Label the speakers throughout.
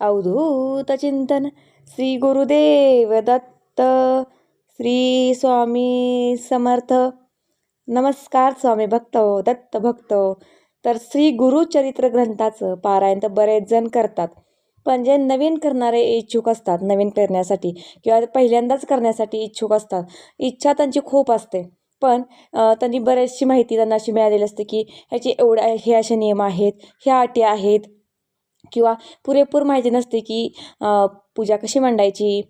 Speaker 1: अवधूत चिंतन श्री गुरुदेव दत्त श्री स्वामी समर्थ नमस्कार स्वामी भक्त दत्त भक्त तर श्री गुरुचरित्र ग्रंथाचं पारायण तर बरेच जण करतात पण जे नवीन करणारे इच्छुक असतात नवीन करण्यासाठी किंवा पहिल्यांदाच करण्यासाठी इच्छुक असतात इच्छा त्यांची खूप असते पण त्यांनी बरेचशी माहिती त्यांना अशी मिळालेली असते की ह्याचे एवढ्या हे असे नियम आहेत ह्या अटी आहेत. किंवा पुरेपूर माहिती नसते की पूजा कशी मांडायची?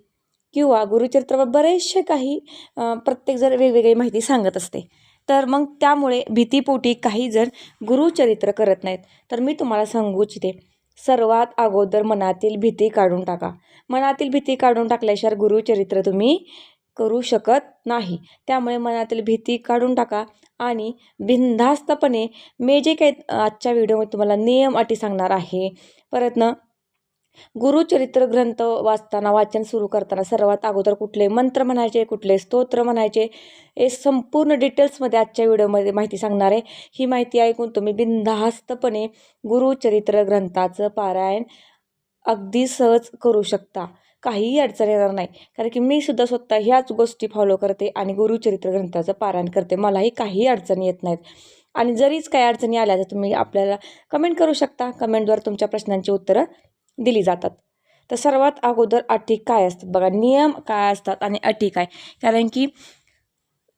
Speaker 1: किंवा गुरुचरित्रावर बरेचसे काही प्रत्येक जर वेगवेगळी माहिती सांगत असते तर मग त्यामुळे भीतीपोटी काही जर गुरुचरित्र करत नाहीत. तर मी तुम्हाला सांगू इच्छिते सर्वात अगोदर मनातील भीती काढून टाका. मनातील भीती काढून टाकल्याशिवाय गुरुचरित्र तुम्ही करू शकत नाही. त्यामुळे मनातील भीती काढून टाका आणि बिनधास्तपणे मी जे काही आजच्या व्हिडिओमध्ये तुम्हाला नियम अटी सांगणार आहे परत ना गुरुचरित्र ग्रंथ वाचताना वाचन सुरू करताना सर्वात अगोदर कुठले मंत्र म्हणायचे कुठले स्तोत्र म्हणायचे हे संपूर्ण डिटेल्समध्ये आजच्या व्हिडिओमध्ये माहिती सांगणार आहे. ही माहिती ऐकून तुम्ही बिनधास्तपणे गुरुचरित्र ग्रंथाचं पारायण अगदी सहज करू शकता. काहीही अडचण येणार नाही. कारण की मी सुद्धा स्वतः ह्याच गोष्टी फॉलो करते आणि गुरुचरित्र ग्रंथाचं पारायण करते. मलाही काही अडचणी येत नाहीत. आणि जरीच काही अडचणी आल्या तर तुम्ही आपल्याला कमेंट करू शकता. कमेंटद्वारे तुमच्या प्रश्नांची उत्तरं दिली जातात. तर सर्वात अगोदर अटी काय असतात बघा. नियम काय असतात आणि अटी काय? कारण की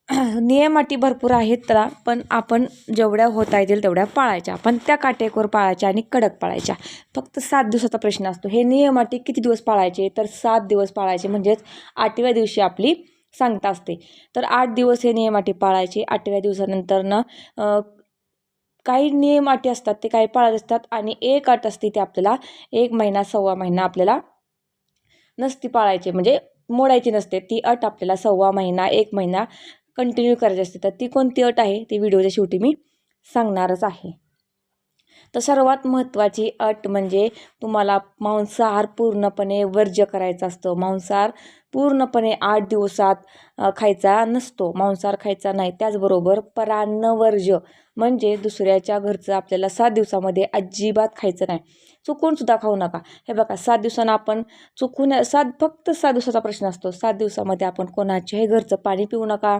Speaker 1: नियम अटी भरपूर आहेत त्याला पण आपण जेवढ्या होता येतील तेवढ्या पाळायच्या. पण त्या काटेकोर पाळायच्या आणि कडक पाळायच्या. फक्त सात दिवसाचा प्रश्न असतो. हे नियम अटी किती दिवस पाळायचे? तर सात दिवस पाळायचे. म्हणजेच आठव्या दिवशी आपली सांगता असते. तर आठ दिवस हे नियम अटी पाळायचे. आठव्या दिवसानंतरनं काही नियम अटी असतात ते काही पाळत असतात आणि एक अट असते ते आपल्याला एक महिना सव्वा महिना आपल्याला नसती पाळायची. म्हणजे मोडायची नसते. ती अट आपल्याला सव्वा महिना एक महिना कंटिन्यू करायची असते. तर ती कोणती अट आहे? ती व्हिडिओच्या शेवटी मी सांगणारच आहे. तर सर्वात महत्त्वाची अट म्हणजे तुम्हाला मांसाहार पूर्णपणे वर्ज्य करायचा असतो. मांसाहार पूर्णपणे आठ दिवसात खायचा नसतो. मांसाहार खायचा नाही. त्याचबरोबर परान्नवर्ज्य म्हणजे दुसऱ्याच्या घरचं आपल्याला सात दिवसामध्ये अजिबात खायचं नाही. चुकूनसुद्धा खाऊ नका. हे बघा सात दिवसानं आपण चुकून सात फक्त सात दिवसाचा प्रश्न असतो. सात दिवसामध्ये आपण कोणाच्याही घरचं पाणी पिऊ नका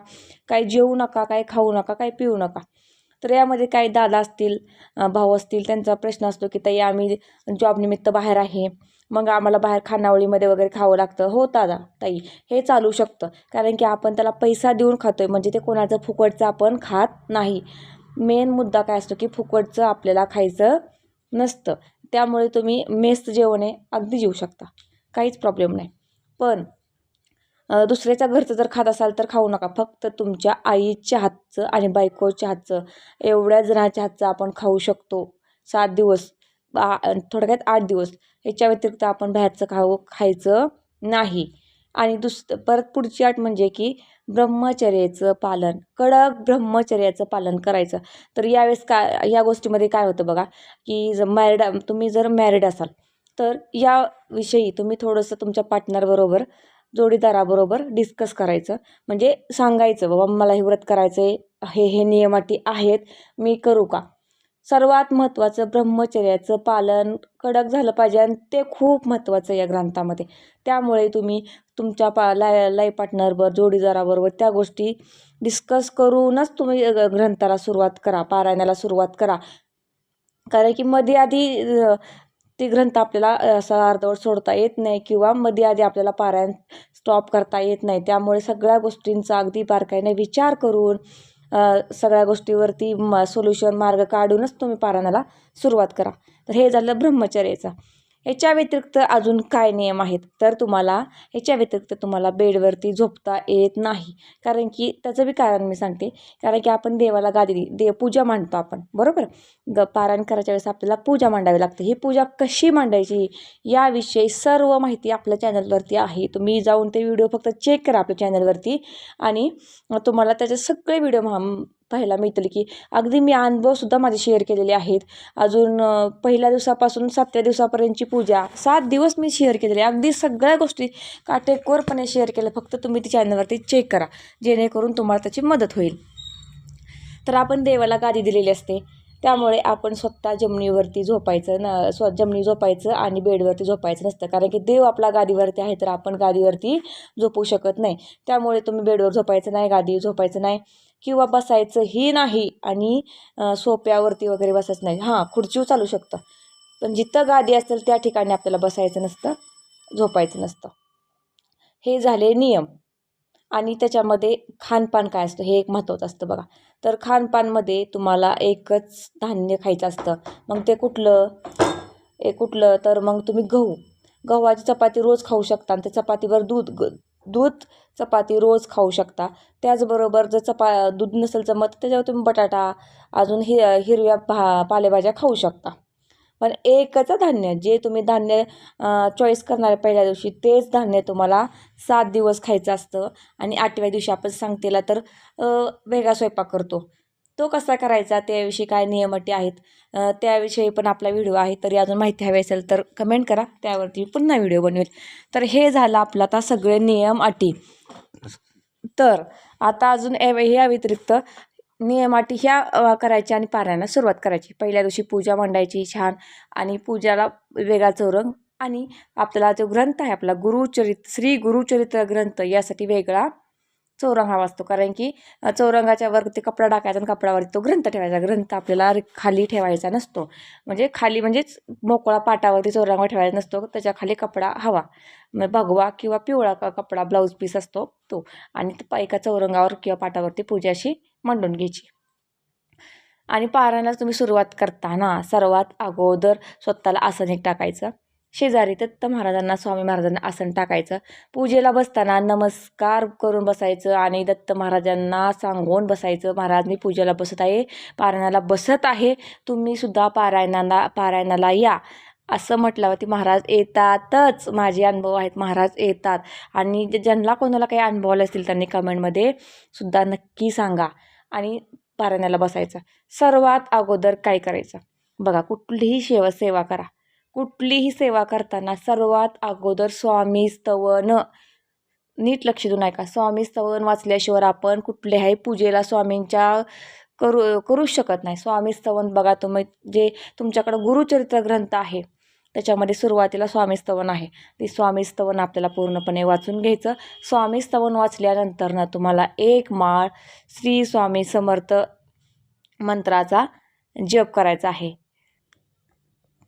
Speaker 1: काही जेवू नका काही खाऊ नका काही पिऊ नका. तर यामध्ये काही दादा असतील भाऊ असतील त्यांचा प्रश्न असतो की ताई आम्ही जॉबनिमित्त बाहेर आहे. मग आम्हाला बाहेर खानावळीमध्ये वगैरे खावं लागतं. हो दादा ताई हे चालू शकतं. कारण की आपण त्याला पैसा देऊन खातो आहे म्हणजे ते कोणाचं फुकटचं आपण खात नाही. मेन मुद्दा काय असतो की फुकटचं आपल्याला खायचं नसतं. त्यामुळे तुम्ही मेस जेवण आहे अगदी जेवू शकता. काहीच प्रॉब्लेम नाही. पण दुसऱ्याच्या घरचं जर खात असाल तर खाऊ नका. फक्त तुमच्या आईच्या हातचं आणि बायकोच्या हातचं एवढ्या जणाच्या हातचं आपण खाऊ शकतो. सात दिवस आ थोडक्यात आठ दिवस. ह्याच्या व्यतिरिक्त आपण बाहेरचं खाऊ खायचं नाही. आणि दुस परत पुढची अट म्हणजे की ब्रह्मचर्याचं पालन. कडक ब्रह्मचर्याचं पालन करायचं. तर यावेळेस का या गोष्टीमध्ये काय होतं बघा की जर मॅरिड तुम्ही जर मॅरिड असाल तर याविषयी तुम्ही थोडंसं तुमच्या पार्टनरबरोबर जोडीदाराबरोबर डिस्कस करायचं. म्हणजे सांगायचं बाबा मला हे व्रत करायचं आहे हे हे नियमाटी आहेत मी करू का? सर्वात महत्त्वाचं ब्रह्मचर्याचं पालन कडक झालं पाहिजे आणि ते खूप महत्त्वाचं या ग्रंथामध्ये. त्यामुळे तुम्ही तुमच्या पा लाय लाईफ पार्टनरबरोबर जोडीदाराबरोबर त्या गोष्टी डिस्कस करूनच तुम्ही ग्रंथाला सुरुवात करा पारायणाला सुरुवात करा. कारण की मध्ये आधी ते ग्रंथ आपल्याला असा अर्धवट सोडता येत नाही किंवा मध्ये आधी आपल्याला पारायण स्टॉप करता येत नाही. त्यामुळे सगळ्या गोष्टींचा अगदी बारकाईने विचार करून सगळ्या गोष्टीवरती म सोल्युशन मार्ग काढूनच तुम्ही पारायणाला सुरुवात करा. तर हे झालं ब्रह्मचर्याचं. ह्याच्या व्यतिरिक्त अजून काय नियम आहेत? तर तुम्हाला ह्याच्या व्यतिरिक्त तुम्हाला बेडवरती झोपता येत नाही. कारण की त्याचं बी कारण मी सांगते. कारण की आपण देवाला गादी दे देव पूजा मांडतो आपण. बरोबर? ग पारायण करायच्या वेळेस आपल्याला पूजा मांडावी लागते. ही पूजा कशी मांडायची? याविषयी सर्व माहिती आपल्या चॅनलवरती आहे. तुम्ही जाऊन ते व्हिडिओ फक्त चेक करा आपल्या चॅनलवरती. आणि तुम्हाला त्याचे सगळे व्हिडिओ पाहायला मिळतील की अगदी मी अनुभवसुद्धा माझे शेअर केलेले आहेत. अजून पहिल्या दिवसापासून सातव्या दिवसापर्यंतची पूजा सात दिवस मी शेअर केलेली. आहे अगदी सगळ्या गोष्टी काटेकोरपणे शेअर केल्या. फक्त तुम्ही ती चॅनलवरती चेक करा. जेणेकरून तुम्हाला त्याची मदत होईल. तर आपण देवाला गादी दिलेली असते. त्यामुळे आपण स्वतः जमिनीवरती झोपायचं न स्व जमिनी झोपायचं आणि बेडवरती झोपायचं नसतं. कारण की देव आपला गादीवरती आहे तर आपण गादीवरती झोपू शकत नाही. त्यामुळे तुम्ही बेडवर झोपायचं नाही गादी झोपायचं नाही. किंवा बसायचंही नाही आणि सोप्यावरती वगैरे बसायचं नाही. हां खुर्ची चालू शकतं. पण जिथं गादी असेल त्या ठिकाणी आपल्याला बसायचं नसतं झोपायचं नसतं. हे झाले नियम. आणि त्याच्यामध्ये खानपान काय असतं हे एक महत्त्वाचं असतं बघा. तर खानपानमध्ये तुम्हाला एकच धान्य खायचं असतं. मग ते कुठलं? एक कुठलं? तर मग तुम्ही गहू. गव्हाची चपाती रोज खाऊ शकता आणि त्या चपातीवर दूध ग दूध चपाती रोज खाऊ शकता. त्याचबरोबर जर चपा दूध नसेल जमत त्याच्यावर तुम्ही बटाटा अजून हि हिरव्या भा पालेभाज्या खाऊ शकता. पण एकच धान्य जे तुम्ही धान्य चॉईस करणार पहिल्या दिवशी तेच धान्य तुम्हाला सात दिवस खायचं असतं. आणि आठव्या दिवशी आपण सांगतेला तर वेगळा स्वयंपाक करतो. तो कसा करायचा त्याविषयी काय नियम अटी आहेत? त्याविषयी पण आपला व्हिडिओ आहे तरी अजून माहिती हवी असेल तर कमेंट करा. त्यावरती मी पुन्हा व्हिडिओ बनवेल. तर हे झालं आपलं आता सगळे नियम अटी. तर आता अजून या व्यतिरिक्त नियम अटी ह्या करायच्या आणि पाऱ्यांना सुरुवात करायची. पहिल्या दिवशी पूजा मांडायची छान आणि पूजाला वेगळा चौरंग आणि आपल्याला जो ग्रंथ आहे आपला गुरुचरित श्री गुरुचरित्र ग्रंथ यासाठी वेगळा चौरंग हवा असतो कारण की चौरंगाच्या वरती कपडा टाकायचा आणि कपड्यावरती तो ग्रंथ ठेवायचा. ग्रंथ आपल्याला खाली ठेवायचा नसतो. म्हणजे खाली म्हणजेच मोकळा पाटावरती चौरंगावर ठेवायचा नसतो. त्याच्याखाली कपडा हवा. मग भगवा किंवा पिवळा कपडा ब्लाऊज पीस असतो तो. आणि एका चौरंगावर किंवा पाटावरती पूजा अशी मांडून घ्यायची. आणि पारायणाला तुम्ही सुरुवात करताना सर्वात अगोदर स्वतःला आसन एक टाकायचं. शेजारी दत्त महाराजांना स्वामी महाराजांना आसन टाकायचं. पूजेला बसताना नमस्कार करून बसायचं आणि दत्त महाराजांना सांगून बसायचं महाराज मी पूजेला बसत आहे पारायणाला बसत आहे. तुम्ही सुद्धा पारायणाला पारायणाला या. असं म्हटल्यावरती महाराज येतातच. माझे अनुभव आहेत महाराज येतात. आणि ज्यांना कोणाला काही अनुभव आले असतील त्यांनी कमेंटमध्ये सुद्धा नक्की सांगा आणि पारायणाला बसायचं. सर्वात अगोदर काय करायचं? बघा कुठलीही सेवा सेवा करा. कुठलीही सेवा करताना सर्वात अगोदर स्वामी स्तवन. नीट लक्ष देऊन ऐका. स्वामी स्तवन वाचल्याशिवाय आपण कुठल्याही पूजेला स्वामींच्या करू करूच शकत नाही. स्वामी स्तवन बघा तुम्ही जे तुमच्याकडं गुरुचरित्र ग्रंथ आहे त्याच्यामध्ये सुरुवातीला स्वामी स्तवन आहे. ते स्वामी स्तवन आपल्याला पूर्णपणे वाचून घ्यायचं. स्वामी स्तवन वाचल्यानंतर ना तुम्हाला एक माळ श्री स्वामी समर्थ मंत्राचा जप करायचा आहे.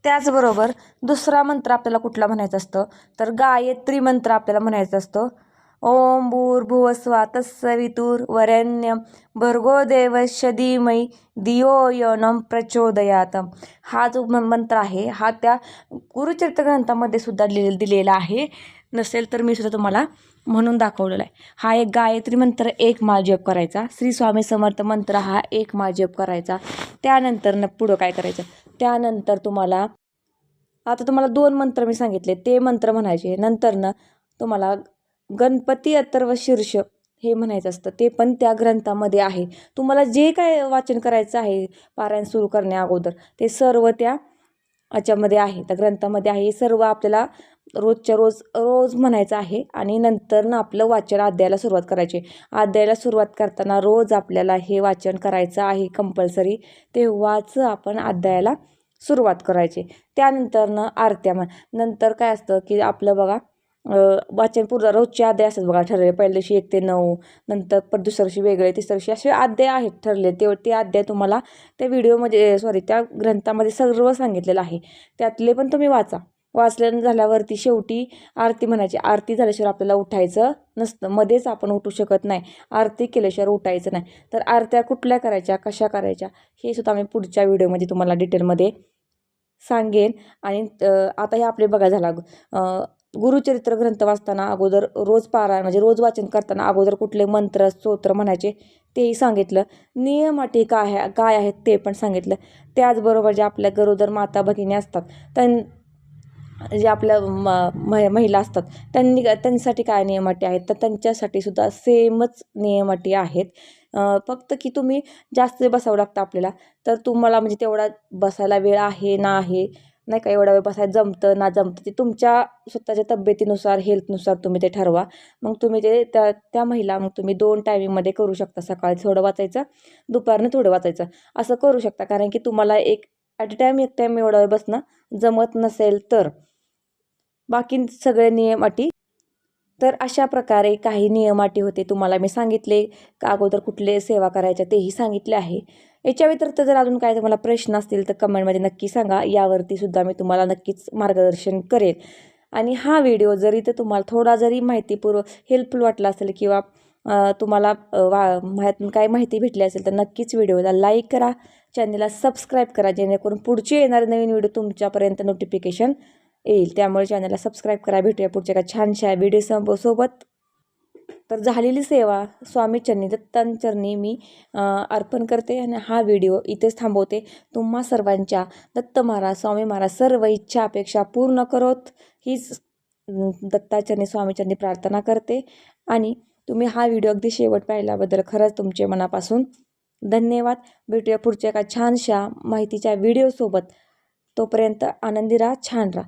Speaker 1: त्याचबरोबर दुसरा मंत्र आपल्याला कुठला म्हणायचा असतं? तर गायत्री मंत्र आपल्याला म्हणायचं असतं. ओम भूर्भुवस्वा तत्सवितुर वरण्यम भर्गो देवस्य धीमहि धियो यो प्रचोदयात. हा जो म- मंत्र आहे हा त्या गुरुचरित्र ग्रंथामध्ये सुद्धा लिहि दिलेला आहे. नसेल तर मी सुद्धा तुम्हाला म्हणून दाखवलेला आहे. हा एक गायत्री मंत्र एक माळ जप करायचा. श्री स्वामी समर्थ मंत्र हा एक माळ जप करायचा. त्यानंतर न पुढं काय करायचं? त्यानंतर तुम्हाला आता तुम्हाला दोन मंत्र मी सांगितले ते मंत्र म्हणायचे. नंतरनं तुम्हाला गणपती अथर्व शीर्ष हे म्हणायचं असतं. ते पण त्या ग्रंथामध्ये आहे. तुम्हाला जे काय वाचन करायचं आहे पारायण सुरू करण्या अगोदर ते सर्व त्या याच्यामध्ये आहे. त्या ग्रंथामध्ये आहे. हे सर्व आपल्याला रोजच्या रोज रोज म्हणायचं आहे आणि नंतर ना आपलं वाचन अध्यायाला सुरुवात करायची. अध्यायाला सुरुवात करताना रोज आपल्याला हे वाचन करायचं आहे कंपल्सरी तेव्हाच आपण अध्यायाला सुरुवात करायची. त्यानंतरनं आरत्या म्हण नंतर काय असतं की आपलं बघा वाचन पूर्ण रोजचे अध्याय असतात बघा ठरलेले. पहिल्या दिवशी एक ते नऊ नंतर परत दुसऱ्या दिवशी वेगळे तिसऱ्या दिवशी असे अध्याय आहेत ठरले ते ते अध्याय तुम्हाला त्या व्हिडिओमध्ये सॉरी त्या ग्रंथामध्ये सर्व सांगितलेलं आहे. त्यातले पण तुम्ही वाचा. वाचलं झाल्यावरती शेवटी आरती म्हणायची. आरती झाल्याशिवाय आपल्याला उठायचं नसतं. मध्येच आपण उठू शकत नाही. आरती केल्याशिवाय उठायचं नाही. तर आरत्या कुठल्या करायच्या? कशा करायच्या? हे सुद्धा मी पुढच्या व्हिडिओमध्ये तुम्हाला डिटेलमध्ये सांगेन. आणि आता हे आपले बघा झाला गुरुचरित्र ग्रंथ वाचताना अगोदर रोज पारायण म्हणजे रोज वाचन करताना अगोदर कुठले मंत्र स्तोत्र म्हणायचे तेही सांगितलं. नियम अटी काय आहे काय आहेत ते पण सांगितलं. त्याचबरोबर जे आपल्या गरोदर माता भगिनी असतात त्यां जे आपल्या म मह महिला असतात त्यांनी त्यांच्यासाठी काय नियम अटी आहेत? तर त्यांच्यासाठी सुद्धा सेमच नियम अटी आहेत. फक्त की तुम्ही जास्त बसावं लागतं आपल्याला. तर तुम्हाला म्हणजे तेवढा बसायला वेळ आहे ना आहे नाही का? एवढा वेळ बसायला जमतं ना जमतं ते तुमच्या स्वतःच्या तब्येतीनुसार हेल्थनुसार तुम्ही ते ठरवा. मग तुम्ही ते त्या त्या महिला मग तुम्ही दोन टायमिंगमध्ये करू शकता. सकाळी थोडं वाचायचं दुपारनं थोडं वाचायचं. असं करू शकता. कारण की तुम्हाला एक ॲट अ टाईम एक टाईम एवढा वेळ बसणं जमत नसेल तर. बाकी सगळे नियम अटी. तर अशा प्रकारे काही नियम अटी होते तुम्हाला मी सांगितले. का अगोदर कुठले सेवा करायच्या तेही सांगितले आहे. याच्या व्यतिरिक्त जर अजून काय तुम्हाला प्रश्न असतील तर कमेंटमध्ये नक्की सांगा. यावरती सुद्धा मी तुम्हाला नक्कीच मार्गदर्शन करेल. आणि हा व्हिडिओ जरी तर तुम्हाला थोडा जरी माहितीपूर्व हेल्पफुल वाटला असेल किंवा तुम्हाला वा ह्यातून काय माहिती भेटली असेल तर नक्कीच व्हिडिओला लाईक करा. चॅनलला सबस्क्राईब करा जेणेकरून पुढचे येणारे नवीन व्हिडिओ तुमच्यापर्यंत नोटिफिकेशन येईल. त्यामुळे चॅनलला सबस्क्राईब करा. भेटूया पुढच्या एका छानशा व्हिडिओ सं- सोबत. तर झालेली सेवा स्वामी चरणी दत्तांचरणी मी अर्पण करते आणि हा व्हिडिओ इथेच थांबवते. तुम्हा सर्वांच्या दत्त महाराज स्वामी महाराज सर्व इच्छा अपेक्षा पूर्ण करोत. हीच दत्ताचरणी स्वामीचरणी प्रार्थना करते. आणि तुम्ही हा व्हिडिओ अगदी शेवट पाहिल्याबद्दल खरंच तुमचे मनापासून धन्यवाद. भेटूया पुढच्या एका छानशा माहितीच्या व्हिडिओसोबत तोपर्यंत आनंदी राहा छान राहा.